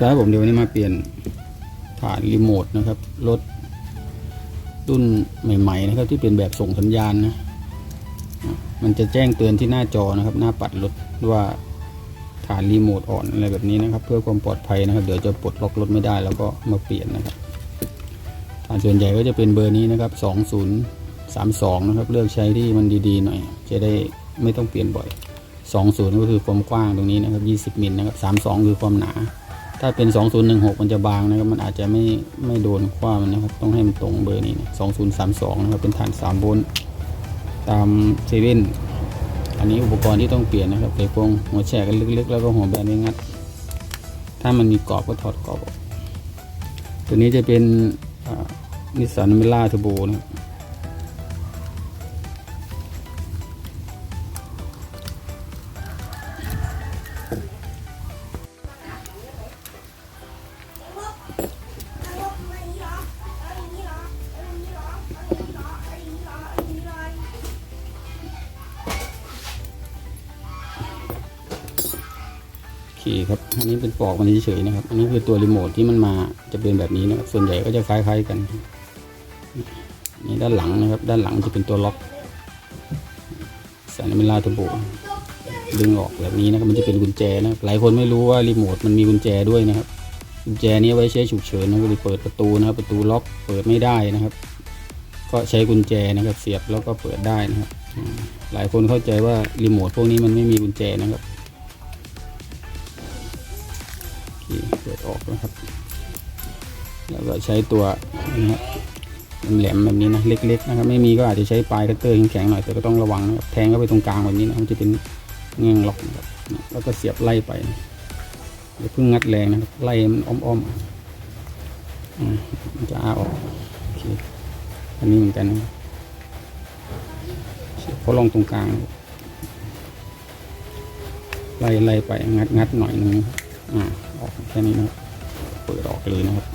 ครับผมเดี๋ยววันนี้มาเปลี่ยนฐานรีโมทนะครับรถรุ่นใหม่ๆนะครับ ที่เป็นแบบส่งสัญญาณนะมันจะแจ้งเตือนที่หน้าจอนะครับ หน้าปัดรถว่าฐานรีโมทอ่อนอะไรแบบนี้นะครับ เพื่อความปลอดภัยนะครับ เดี๋ยวจะปลดล็อกรถไม่ได้แล้วก็มาเปลี่ยนนะครับฐานส่วนใหญ่ก็จะเป็นเบอร์นี้นะครับ 2032 นะครับ เลือกใช้ที่มันดีๆหน่อย จะได้ไม่ต้องเปลี่ยนบ่อย 20 ก็คือความกว้างตรงนี้นะครับ 20 มิลนะครับ 32 คือความหนา ถ้าเป็น 2016 มันจะบางนะครับ มันอาจจะไม่ไม่โดนคว้ามันนะครับ ต้องให้มันตรงเบอร์นี้นะ2032 นะครับ เป็นฐาน 3 โวลต์ ตามเซเว่น อันนี้อุปกรณ์ที่ต้องเปลี่ยนนะครับไขควงหัวแฉกกันลึกๆ แล้วก็หัวแบนไม่งัด ถ้ามันมีกรอบก็ถอดกรอบออก ตัวนี้จะเป็นนิสสันเมล่าเทอร์โบนะครับ คครับ อันนี้เป็นปลอกมันเฉยๆนะครับ อันนี้คือตัวรีโมทที่มันมาจะเป็นแบบนี้นะครับส่วนใหญ่ก็จะคล้ายๆกันนี่ด้านหลังนะครับ ด้านหลังจะเป็นตัวล็อกสันเมล่าตัวโบดึงออกแบบนี้นะครับมันจะเป็นกุญแจนะหลายคนไม่รู้ว่ารีโมทมันมีกุญแจด้วยนะครับกุญแจนี้ไว้ใช้ฉุกเฉินนะเวลาเปิดประตูนะครับ ประตูล็อกเปิดไม่ได้นะครับ ก็ใช้กุญแจนะครับ เสียบแล้วก็เปิดได้นะครับ หลายคนเข้าใจว่ารีโมทพวกนี้มันไม่มีกุญแจนะครับ เปิดออกนะครับ แล้วก็ใช้ตัวนะครับแหลมแบบนี้นะเล็กๆนะครับไม่มีก็อาจจะใช้ปลายคัตเตอร์แข็งๆหน่อยแต่ก็ต้องระวังนะครับแทงเข้าไปตรงกลางแบบนี้นะมันจะเป็นแง่งล็อกนะครับแล้วก็เสียบไล่ไปนะอย่าเพิ่งงัดแรงนะครับไล่มันอ้อมๆอ่มันจะอ้าออกโอเคอันนี้เหมือนกันนะครับเขาลองตรงกลาง ไล่ไล่ไปงัดงัดหน่อยนึงอ่า ออกแค่นี้นะครับเปิดออกไปเลยนะครับ